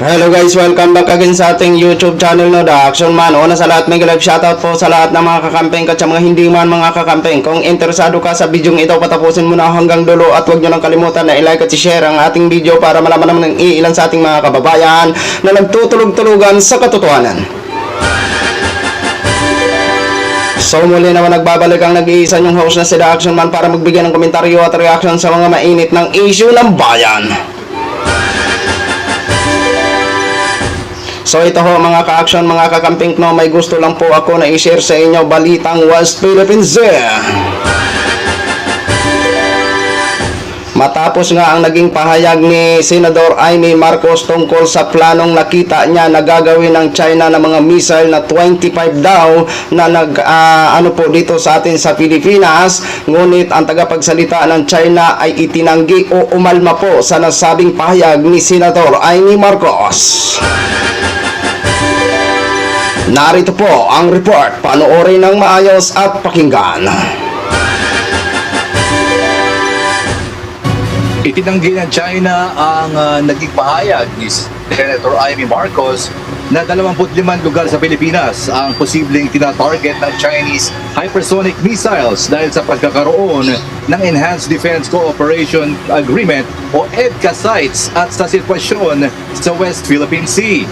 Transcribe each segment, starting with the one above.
Hello guys, welcome back again sa ating YouTube channel no, The Action Man. Una sa lahat, may live shoutout po sa lahat ng mga kakampeng at sa mga hindi man mga kakampeng. Kung interesado ka sa video ito, patapusin mo na hanggang dulo at huwag nyo nang kalimutan na i-like at i-share ang ating video para malaman naman ng iilan sa ating mga kababayan na nagtutulog-tulugan sa katotohanan. So muli naman nagbabalik ang nag-iisa yung host na si The Action Man para magbigay ng komentaryo at reaction sa mga mainit ng issue ng bayan. So ito ho mga ka-action, mga kakamping no, may gusto lang po ako na i-share sa inyo balitang West Philippines. Matapos nga ang naging pahayag ni Senador Amy Marcos tungkol sa planong nakita niya na gagawin ng China ng mga missile na 25 daw na nag ah, ano po dito sa atin sa Pilipinas ngunit ang tagapagsalita ng China ay itinanggi o umalma po sa nasabing pahayag ni Senador Amy Marcos. Narito po ang report. Panoorin ng maayos at pakinggan. Itinanggi ng China ang ah, naging pahayag ni Senator Amy Marcos na 25 lugar sa Pilipinas ang posibleng tinatarget ng Chinese hypersonic missiles dahil sa pagkakaroon ng Enhanced Defense Cooperation Agreement o EDCA sites at sa sitwasyon sa West Philippine Sea.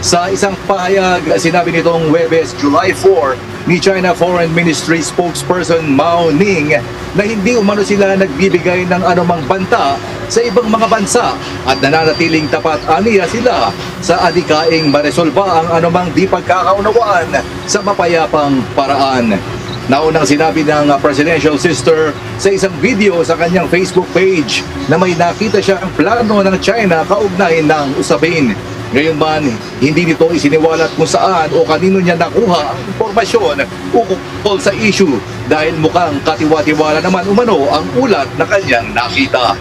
Sa isang pahayag, sinabi nitong Webes, July 4, ni China Foreign Ministry spokesperson Mao Ning na hindi umano sila nagbibigay ng anumang banta sa ibang mga bansa at nananatiling tapat aniya sila sa adikaing maresolba ang anumang di pagkakaunawaan sa mapayapang paraan. Naunang sinabi ng presidential sister sa isang video sa kanyang Facebook page na may nakita siyang plano ng China kaugnay ng usapin. Gayunman, hindi nito isiniwalat kung saan o kanino niya nakuha ang impormasyon ukol sa issue dahil mukhang katiwa-tiwala naman umano ang ulat na kanyang nakita.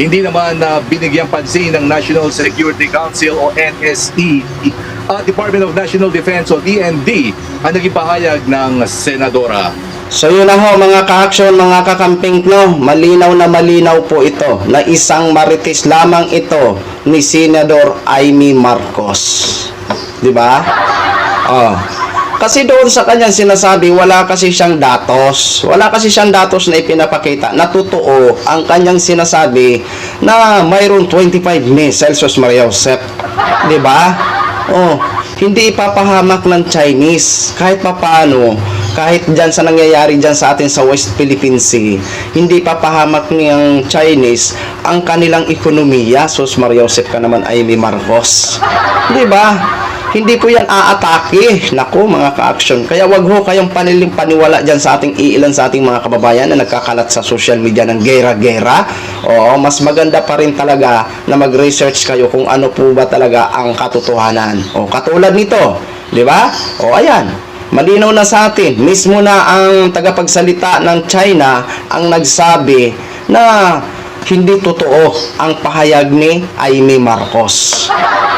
Hindi naman na binigyang pansin ng National Security Council o NSE at Department of National Defense o DND ang naging pahayag ng senadora. So yun na ho mga ka-action, mga kakamping no, malinaw na malinaw po ito na isang marites lamang ito ni Senador Amy Marcos. 'Di ba? Oh. Kasi doon sa kanyang sinasabi, wala kasi siyang datos. Wala kasi siyang datos na ipinapakita na totoo ang kanyang sinasabi na mayroon 25 missiles Sus Maria Josep. 'Di ba? Oh, hindi ipapahamak ng Chinese kahit papaano kahit dyan sa nangyayari dyan sa atin sa West Philippine Sea, hindi papahamak ng Chinese ang kanilang ekonomiya. Sus Maria Josep ka naman ay may Marcos. Di ba? Hindi ko yan aatake. Naku, mga ka-action. Kaya wag ho kayong paniling paniwala dyan sa ating iilan sa ating mga kababayan na nagkakalat sa social media ng gera-gera. Oo, mas maganda pa rin talaga na mag-research kayo kung ano po ba talaga ang katotohanan. O, katulad nito. Di ba? O, ayan. Malinaw na sa atin, mismo na ang tagapagsalita ng China ang nagsabi na hindi totoo ang pahayag ni Aimee Marcos.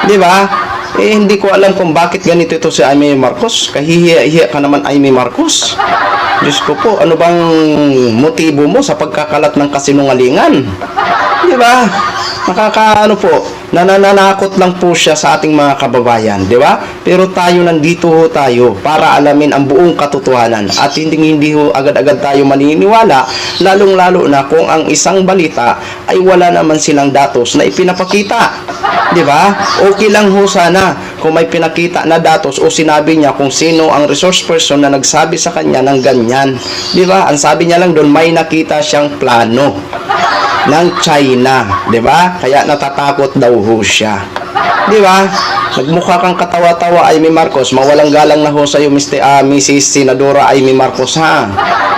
Di ba? Eh, hindi ko alam kung bakit ganito ito si Aimee Marcos. Kahihiya-hiya ka naman Aimee Marcos. Diyos ko po, ano bang motibo mo sa pagkakalat ng kasinungalingan? Di ba? Nakakaano po, nananakot lang po siya sa ating mga kababayan, di ba? Pero tayo nandito ho tayo para alamin ang buong katotohanan at hindi hindi ho agad-agad tayo maniniwala, lalong-lalo na kung ang isang balita ay wala naman silang datos na ipinapakita. Di ba? Okay lang ho sana kung may pinakita na datos o sinabi niya kung sino ang resource person na nagsabi sa kanya ng ganyan. Di ba? Ang sabi niya lang doon, may nakita siyang plano ng China, 'di ba? Kaya natatakot daw ho siya. 'Di ba? Nagmukha kang katawa-tawa ay mi Marcos, mawalang galang na ho sa iyo Mr. Ah, Mrs. Senadora ay mi Marcos ha.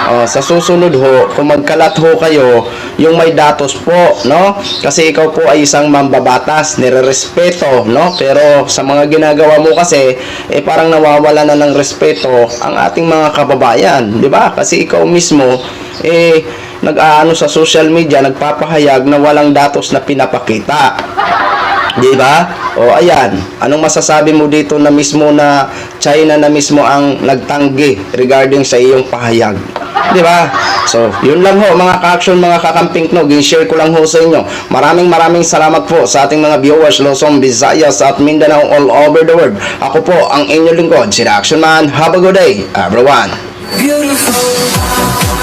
Oh, sa susunod ho, kung magkalat ho kayo, yung may datos po, no? Kasi ikaw po ay isang mambabatas, nirerespeto, no? Pero sa mga ginagawa mo kasi, eh parang nawawala na ng respeto ang ating mga kababayan, 'di ba? Kasi ikaw mismo eh nag-aano sa social media, nagpapahayag na walang datos na pinapakita. Di ba? O ayan, anong masasabi mo dito na mismo na China na mismo ang nagtanggi regarding sa iyong pahayag? Di ba? So, yun lang ho mga ka-action, mga kakamping no. Gin-share ko lang ho sa inyo. Maraming maraming salamat po sa ating mga viewers Luzon, Visayas at Mindanao all over the world. Ako po ang inyong lingkod, si Action Man. Have a good day, everyone. Beautiful.